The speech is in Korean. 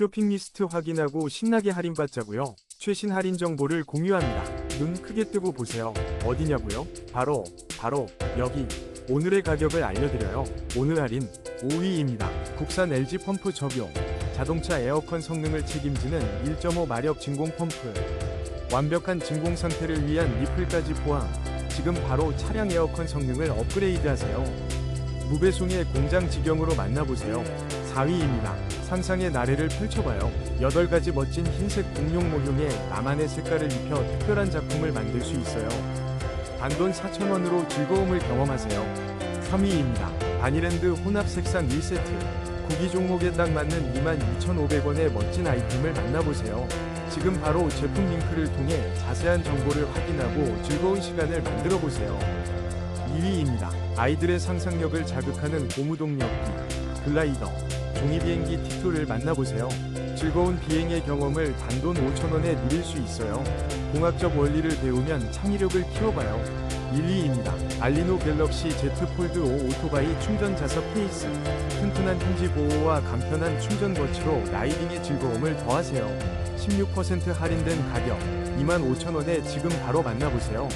쇼핑 리스트 확인하고 신나게 할인받자고요. 최신 할인 정보를 공유합니다. 눈 크게 뜨고 보세요. 어디냐고요? 바로 바로 여기. 오늘의 가격을 알려드려요. 오늘 할인 5위입니다. 국산 LG 펌프 적용. 자동차 에어컨 성능을 책임지는 1.5 마력 진공 펌프. 완벽한 진공 상태를 위한 리플까지 포함. 지금 바로 차량 에어컨 성능을 업그레이드 하세요. 무배송의 공장 직영으로 만나보세요. 4위입니다. 상상의 나래를 펼쳐봐요. 8가지 멋진 흰색 공룡 모형에 나만의 색깔을 입혀 특별한 작품을 만들 수 있어요. 단돈 4,000원으로 즐거움을 경험하세요. 3위입니다. 바니랜드 혼합 색상 1세트. 구기 종목에 딱 맞는 22,500원의 멋진 아이템을 만나보세요. 지금 바로 제품 링크를 통해 자세한 정보를 확인하고 즐거운 시간을 만들어 보세요. 2위입니다. 아이들의 상상력을 자극하는 고무동 엽기, 글라이더, 종이비행기 틱토를 만나보세요. 즐거운 비행의 경험을 단돈 5,000원에 누릴 수 있어요. 공학적 원리를 배우면 창의력을 키워봐요. 1위입니다. 알리노 갤럭시 Z 폴드 5 오토바이 충전 자석 케이스. 튼튼한 힌지 보호와 간편한 충전 거치로 라이딩의 즐거움을 더하세요. 16% 할인된 가격 25,000원에 지금 바로 만나보세요.